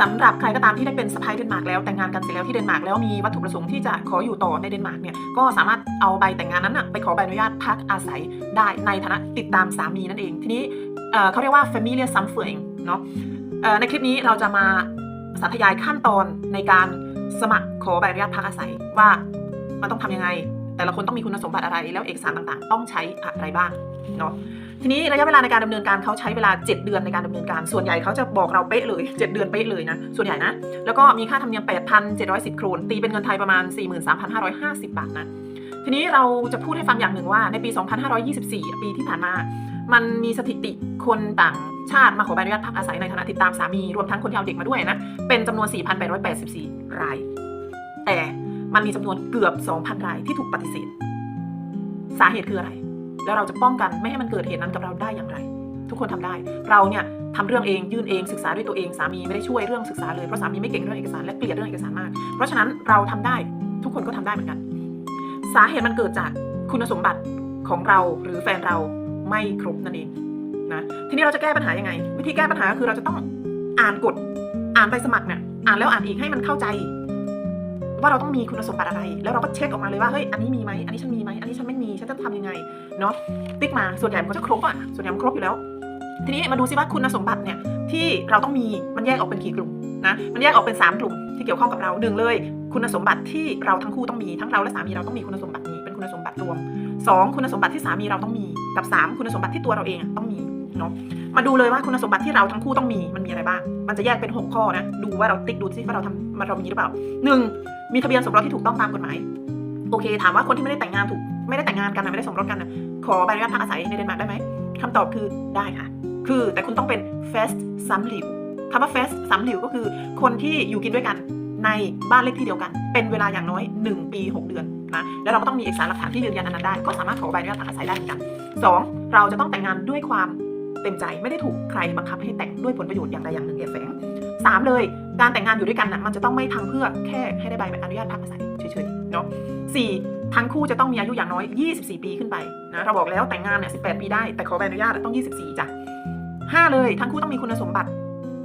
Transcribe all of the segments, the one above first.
สำหรับใครก็ตามที่ได้เป็นสะพ้ายเดนมาร์กแล้วแต่งงานกันเสร็จแล้วที่เดนมาร์กแล้วมีวัตถุประสงค์ที่จะขออยู่ต่อในเดนมาร์กเนี่ยก็สามารถเอาใบแต่งงานนั้นนะไปขอใบอนุญาตพักอาศัยได้ในฐานะติดตามสามีนั่นเอง ทีนี้เเขาเรียกว่า familiar s u m f e r i n g เนาะในคลิปนี้เราจะมาสาธยายขั้นตอนในการสมัครขอใบอนุญาตพักอาศัยว่ามันต้องทำยังไง แต่ละคนต้องมีคุณสมบัติอะไรแล้วเอกสารต่างๆ ต้องใช้อะไรบ้างเนาะ ทีนี้ระยะเวลาในการดำเนินการเขาใช้เวลา 7 เดือนในการดำเนินการ ส่วนใหญ่เขาจะบอกเราเป๊ะเลย 7 เดือนเป๊ะเลยนะ ส่วนใหญ่นะ แล้วก็มีค่าธรรมเนียม 8,710 โครน ตีเป็นเงินไทยประมาณ 43,550 บาทนะ ทีนี้เราจะพูดให้ฟังอย่างหนึ่งว่าในปี 2524 ปีที่ผ่านมา มันมีสถิติคนต่างชาติมาขอใบอนุญาตพักอาศัยในฐานะติดตามสามี รวมทั้งคนที่เอาเด็กมาด้วยนะ เป็นจำนวน 4,884 ราย แต่มันมีจำนวนเกือบ 2,000 รายที่ถูกปฏิเสธ สาเหตุคืออะไร แล้วเราจะป้องกันไม่ให้มันเกิดเหตุนั้นกับเราได้อย่างไร ทุกคนทำได้ เราเนี่ยทำเรื่องเองยื่นเองศึกษาด้วยตัวเองสามีไม่ได้ช่วยเรื่องศึกษาเลยเพราะสามีไม่เก่งเรื่องเอกสารและเกลียดเรื่องเอกสารมาก เพราะฉะนั้นเราทำได้ทุกคนก็ทำได้เหมือนกัน สาเหตุมันเกิดจากคุณสมบัติของเราหรือแฟนเราไม่ครบนั่นเองนะทีนี้เราจะแก้ปัญหายังไง วิธีแก้ปัญหาคือเราจะต้องอ่านกฎอ่านใบสมัครเนี่ยอ่านแล้วอ่านอีกให้มันเข้าใจ ว่าเราต้องมีคุณสมบัติอะไร แล้วเราก็เช็คออกมาเลยว่าเฮ้ยอันนี้มีไหมอันนี้ฉันมีไหมอันนี้ฉันไม่มีฉันจะทำยังไงเนาะติ๊กมาส่วนใหญ่มันก็จะครบอะส่วนใหญ่มันครบอยู่แล้ว ทีนี้มาดูซิว่าคุณสมบัติเนี่ยที่เราต้องมีมันแยกออกเป็นกี่กลุ่มนะมันแยกออกเป็น 3 กลุ่มที่เกี่ยวข้องกับเราหนึ่งเลย คุณสมบัติที่เราทั้งคู่ต้องมีทั้งเราและสามีเราต้องมีคุณสมบัตินี้เป็นคุณสมบัติรวม 2 คุณสมบัติที่สามีเราต้องมีกับ 3 คุณสมบัติที่ตัวเราเองต้องมี เนาะมาดูเลยว่าคุณสมบัติที่เราทั้งคู่ต้องมีมันมีอะไรบ้าง มันจะแยกเป็น 6 ข้อนะ ดูว่าเราติ๊กดูซิว่าเราทำมันเรามีหรือเปล่า 1. มีทะเบียนสมรสที่ถูกต้องตามกฎหมาย โอเค ถามว่าคนที่ไม่ได้แต่งงานถูกไม่ได้แต่งงานกันนะไม่ได้สมรสกันนะขอใบอนุญาตพักอาศัยในเดนมาร์กได้ไหมคำตอบคือได้ค่ะ คือแต่คุณต้องเป็น first ซ้ำหลิวคำว่า first ซ้ำหลิวก็คือคนที่อยู่กินด้วยกันในบ้านเลขที่เดียวกัน เป็นเวลาอย่างน้อย 1 ปี 6 เดือนนะแล้วเราก็ต้องมีเอกสารหลักฐานที่ยืนยันอันนั้นได้ ก็สามารถขอใบอนุญาตพักอาศัยได้เหมือนกัน 2. เราจะต้องแต่งงานด้วยความ เต็มใจไม่ได้ถูกใครบังคับให้แต่งด้วยผลประโยชน์อย่างใดอย่างหนึ่งแอบแฝง3เลย การแต่งงานอยู่ด้วยกันนะมันจะต้องไม่ทำเพื่อแค่ให้ได้ใบอนุญาตพักอาศัยเฉยๆเนาะสี่ทั้งคู่จะต้องมีอายุอย่างน้อย 24 ปีขึ้นไปนะเราบอกแล้วแต่งงานเนี่ย18 ปีได้แต่ขอใบอนุญาตต้อง 24จ้ะ5เลย ทั้งคู่ต้องมีคุณสมบัติ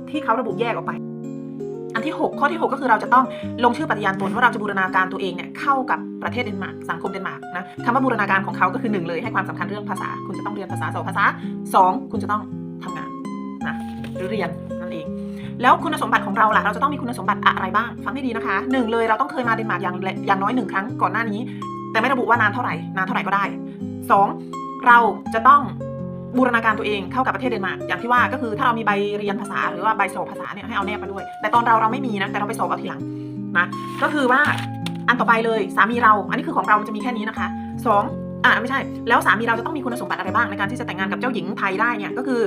ที่เขาระบุแยกออกไป อันที่ 6 ข้อที่ 6 ก็คือเราจะต้องลงชื่อปฏิญาณตนว่าเราจะบูรณาการตัวเองเนี่ยเข้ากับประเทศเดนมาร์กสังคมเดนมาร์กนะคำว่าบูรณาการของเขาก็คือ 1 เลยให้ความสำคัญเรื่องภาษา คุณจะต้องเรียนภาษาสองภาษา 2 คุณจะต้องทำงานนะหรือเรียนนั่นเอง แล้วคุณสมบัติของเราล่ะเราจะต้องมีคุณสมบัติอะไรบ้างฟังให้ดีนะคะหนึ่งเลยเราต้องเคยมาเดนมาร์กอย่างอย่างน้อยหนึ่งครั้งก่อนหน้านี้ แต่ไม่ระบุว่านานเท่าไหร่นานเท่าไหร่ก็ได้สองเราจะต้อง บูรณาการตัวเองเข้ากับประเทศเดนมาร์กอย่างที่ว่าก็คือถ้าเรามีใบเรียนภาษาหรือว่าใบสอบภาษาเนี่ยให้เอาแนบไปด้วย แต่ตอนเราเราไม่มีนะแต่เราไปสอบเอาทีหลังนะก็คือว่าอันต่อไปเลยสามีเรา อันนี้คือของเรามันจะมีแค่นี้นะคะสองอ่าไม่ใช่ แล้วสามีเราจะต้องมีคุณสมบัติอะไรบ้างในการที่จะแต่งงานกับเจ้าหญิงไทยได้เนี่ยก็คือ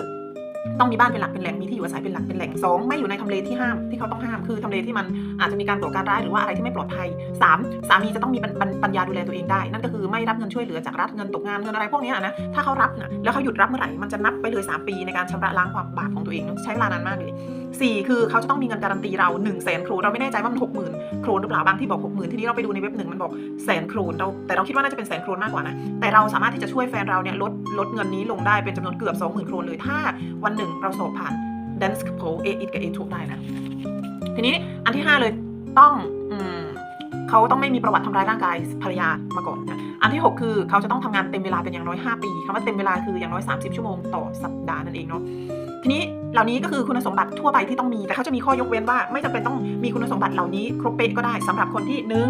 ต้องมีบ้านเป็นหลักเป็นแหล่งมีที่อยู่อาศัยเป็นหลักเป็นแหล่งสองไม่อยู่ในทำเลที่ห้ามที่เขาต้องห้ามคือทำเลที่มันอาจจะมีการก่อการร้ายหรือว่าอะไรที่ไม่ปลอดภัยสามสามีจะต้องมีปัญญาดูแลตัวเองได้ นั่นก็คือไม่รับเงินช่วยเหลือจากรัฐเงินตกงานเงินอะไรพวกนี้นะถ้าเขารับนะแล้วเขาหยุดรับเมื่อไหร่มันจะนับไปเลย 3 ปีในการชำระล้างความบาปของตัวเองใช้เวลานานมากเลย สี่คือเขาจะต้องมีเงินการันตีเรา1นึ่งแสนโครนเราไม่แน่ใจว่ามันหกหมื่นโครนหรือเปล่าบางที่บอกหกหมื่นทีนี้เราไปดูในเว็บหนึ่งมันบอกแสนโครนเราแต่เราคิดว่าน่าจะเป็นแสนโครนมากกว่านะแต่เราสามารถที่จะช่วยแฟนเราเนี่ยลดลดเงินนี้ลงได้เป็นจำนวนเกือบ 20,000โครนเลยถ้าวันหนึ่งเราสอบผ่าน dance p o เออิกับเอทูได้นะทีนี้อันที่ 5 เลยต้องอเขาต้องไม่มีประวัติทำร้ายร่างกายภรรยามาก่อนนะ อันที่ 6 คือเขาจะต้องทำงานเต็มเวลาเป็นอย่างน้อย 5 ปีคำว่าเต็มเวลาคืออย่างน้อย 30 ชั่วโมงต่อสัปดาห์นั่นเองเนาะ ทีนี้ เหล่านี้ก็คือคุณสมบัติทั่วไปที่ต้องมี แต่เขาจะมีข้อยกเว้นว่า ไม่จำเป็นต้องมีคุณสมบัติเหล่านี้ ครบเป๊ะก็ได้สำหรับคนที่หนึ่ง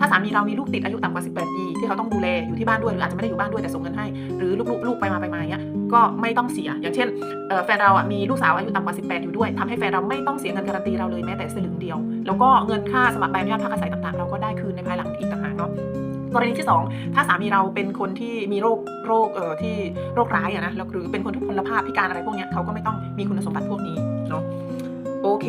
ถ้าสามีเรามีลูกติดอายุต่ำกว่า 18 ปี ที่เขาต้องดูแลอยู่ที่บ้านด้วยหรืออาจจะไม่ได้อยู่บ้านด้วยแต่ส่งเงินให้ หรือลูกๆลูกไปมาไปมาย่างเงี้ยก็ไม่ต้องเสีย อย่างเช่นแฟนเราอะมีลูกสาวอายุต่ำกว่า 18 อยู่ด้วยทำให้แฟนเราไม่ต้องเสียเงินการันตีเราเลยแม้แต่สลึงเดียว แล้วก็เงินค่าสมัครใบอนุญาตพักอาศัยต่างๆ เราก็ได้คืนในภายหลังอีกต่างหากเนาะ กรณีที่ 2 ถ้าสามีเราเป็นคนที่มีโรคโรคเอ่อที่โรคร้ายอะนะแล้วหรือเป็นคนทุพพลภาพพิการอะไรพวกเนี้ยเขาก็ไม่ต้องมีคุณสมบัติพวกนี้เนาะโอเค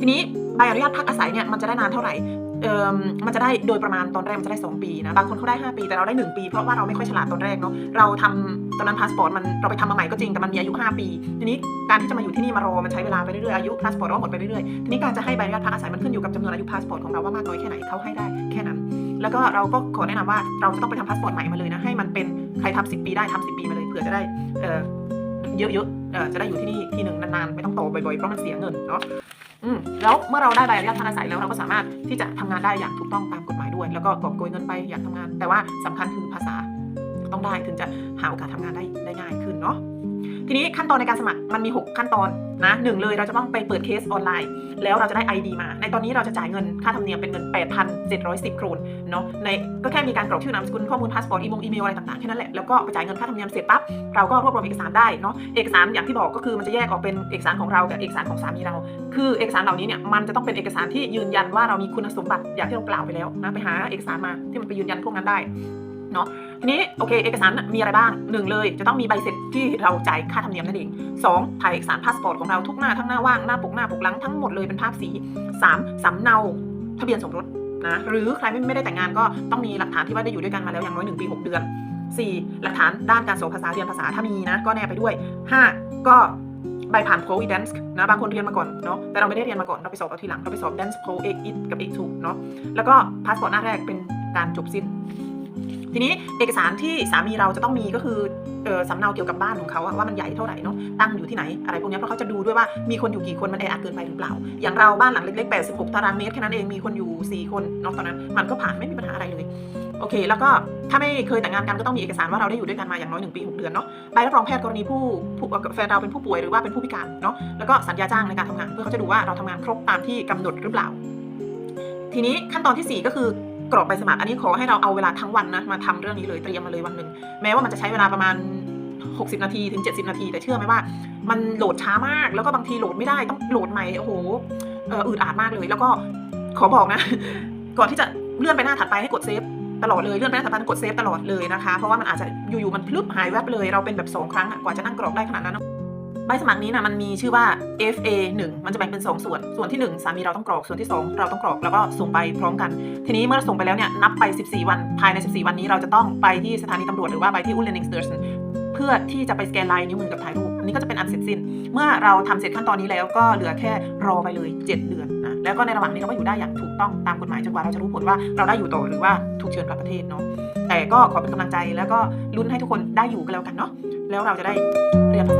ทีนี้ใบอนุญาตพักอาศัยเนี่ยมันจะได้นานเท่าไหร่เออมันจะได้โดยประมาณตอนแรกมันจะได้ 2 ปีนะบางคนเขาได้ 5 ปีแต่เราได้ 1 ปี เพราะว่าเราไม่ค่อยฉลาดตอนแรกเนาะเราทำตอนนั้นพาสปอร์ตมันเราไปทำมาใหม่ก็จริงแต่มันมีอายุ 5 ปี ทีนี้การที่จะมาอยู่ที่นี่มารอมันใช้เวลาไปเรื่อยๆอายุพาสปอร์ตเราหมดไปเรื่อยๆทีนี้การจะให้ใบอนุญาตพักอาศัยมันขึ้นอยู่กับจำนวนอายุพาสปอร์ตของเราว่ามากน้อยแค่ไหนเขาให้ได้แค่นั้น แล้วก็เราก็ขอแนะนำว่าเราจะต้องไปทำพาสปอร์ตใหม่มาเลยนะให้มันเป็นใครทำ10ปีได้ทำ10ปีมาเลยเผื่อจะได้เออเยอะๆเออจะได้อยู่ที่นี่ทีหนึ่งนานๆไม่ต้องโตบ่อยๆเพราะมันเสียเงินเนาะอืมแล้วเมื่อเราได้ใบอนุญาตพักอาศัยแล้วเราก็สามารถที่จะทำงานได้อย่างถูกต้องตามกฎหมายด้วย แล้วก็กอบโกยเงินไปอย่างทำงาน แต่ว่าสำคัญคือภาษาต้องได้ถึงจะหาโอกาสทำงานได้ได้ง่ายขึ้นเนาะ ทีนี้ขั้นตอนในการสมัครมันมี 6 ขั้นตอนนะหนึ่งเลยเราจะต้องไปเปิดเคสออนไลน์ แล้วเราจะได้ ID มา ในตอนนี้เราจะจ่ายเงินค่าธรรมเนียมเป็นเงิน 8,710 โครนเนาะในก็แค่มีการกรอกชื่อนามสกุลข้อมูลพาสปอร์ตอีมงอีเมลอะไรต่างๆแค่นั้นแหละแล้วก็ไปจ่ายเงินค่าธรรมเนียมเสร็จปั๊บเราก็รวบรวมเอกสารได้เนาะเอกสารอย่างที่บอกก็คือมันจะแยกออกเป็นเอกสารของเรากับเอกสารของสามีเรา คือเอกสารเหล่านี้เนี่ยมันจะต้องเป็นเอกสารที่ยืนยันว่าเรามีคุณสมบัติอย่างที่เรากล่าวไปแล้วนะไปหาเอกสารมาที่มันไปยืนยันพวกนั้นได้ เนาะทีนี้โอเคเอกสารมีอะไรบ้างหนึ่งเลย จะต้องมีใบเสร็จที่เราจ่ายค่าธรรมเนียมนั่นเองสองถ่ายเอกสารพาสปอร์ตของเราทุกหน้าทั้งหน้าว่าง หน้าปกหน้าปกหลังทั้งหมดเลยเป็นภาพสีสามสำเนาทะเบียนสมรสนะหรือใครไม่ไม่ได้แต่งงานก็ต้องมีหลักฐานที่ว่าได้อยู่ด้วยกันมาแล้วอย่างน้อยหนึ่งปีหกเดือนสี่หลักฐานด้านการสอภาษาเรียนภาษาถ้ามีนะก็แนบไปด้วยห้าก็ใบผ่าน Pro e Dance นะบางคนเรียนมาก่อนเนาะแต่เราไม่ได้เรียนมาก่อนเราไปสอบเอาทีหลังเราไปสอบ Dance Pro เอกอิกับเอกทูเนาะแล้วก็พาสปอร์ตหน้าแรกเป็นการจบสิ้น ทีนี้เอกสารที่สามีเราจะต้องมีก็คือสำเนาเกี่ยวกับบ้านของเขาว่ามันใหญ่เท่าไหร่เนาะตั้งอยู่ที่ไหนอะไรพวกนี้เพราะเขาจะดูด้วยว่ามีคนอยู่กี่คนมันแออัดเกินไปหรือเปล่า อย่างเราบ้านหลังเล็กๆ86 ตารางเมตรแค่นั้นเองมีคนอยู่ 4 คนนาะตอนนั้น มันก็ผ่านไม่มีปัญหาอะไรเลยโอเค แล้วก็ถ้าไม่เคยแต่งงานกันก็ต้องมีเอกสารว่าเราได้อยู่ด้วยกันมาอย่างน้อยหนึ่งปีหกเดือนเนาะใบรับรองแพทย์กรณีผู้ผู้แฟนเราเป็นผู้ป่วยหรือว่าเป็นผู้พิการเนาะแล้วก็สัญญาจ้างในการทำงาน เพื่อเขาจะดูว่าเราทำงานครบตามที่กำหนดหรือเปล่า ทีนี้ขั้นตอนที่ 4 ก็คือ กรอกใบสมัครอันนี้ขอให้เราเอาเวลาทั้งวันนะมาทำเรื่องนี้เลยเตรียมมาเลยวันหนึ่งแม้ว่ามันจะใช้เวลาประมาณ 60 นาทีถึง 70 นาที แต่เชื่อไหมว่า มันโหลดช้ามาก แล้วก็บางทีโหลดไม่ได้ต้องโหลดใหม่โอ้โหอืดอาดมากเลย แล้วก็ขอบอกนะ ก่อนที่จะเลื่อนไปหน้าถัดไปให้กดเซฟตลอดเลยเลื่อนไปหน้าถัดไปกดเซฟตลอดเลยนะคะเพราะว่ามันอาจจะอยู่ๆมันพลึบหายแวบเลยเราเป็นแบบสองครั้งกว่าจะนั่งกรอกได้ขนาดนั้นนะ ใบสมัครนี้นะมันมีชื่อว่า FA 1 มันจะแบ่งเป็น 2 ส่วน ส่วนที่ 1 สามีเราต้องกรอก ส่วนที่ 2 เราต้องกรอก แล้วก็ส่งไปพร้อมกัน ทีนี้เมื่อส่งไปแล้วเนี่ย นับไป 14 วัน ภายใน 14 วันนี้เราจะต้องไปที่สถานีตำรวจหรือว่าไปที่อุลเลนิงสเตอร์สเพื่อที่จะไปสแกนลายนิ้วมือกับถ่ายรูป อันนี้ก็จะเป็นอันเสร็จสิ้น เมื่อเราทำเสร็จขั้นตอนนี้แล้วก็เหลือแค่รอไปเลย 7 เดือนนะ แล้วก็ในระหว่างนี้เราก็อยู่ได้อย่างถูกต้องตามกฎหมายจนกว่าเราจะรู้ผลว่าเราได้อยู่ต่อหรือว่าถูกเชิญกลับประเทศเนาะ แต่ก็ขอเป็นกำลังใจแล้วก็ลุ้นให้ทุกคนได้อยู่กันแล้วกันเนาะ แล้วเราจะได้เรียนภาษา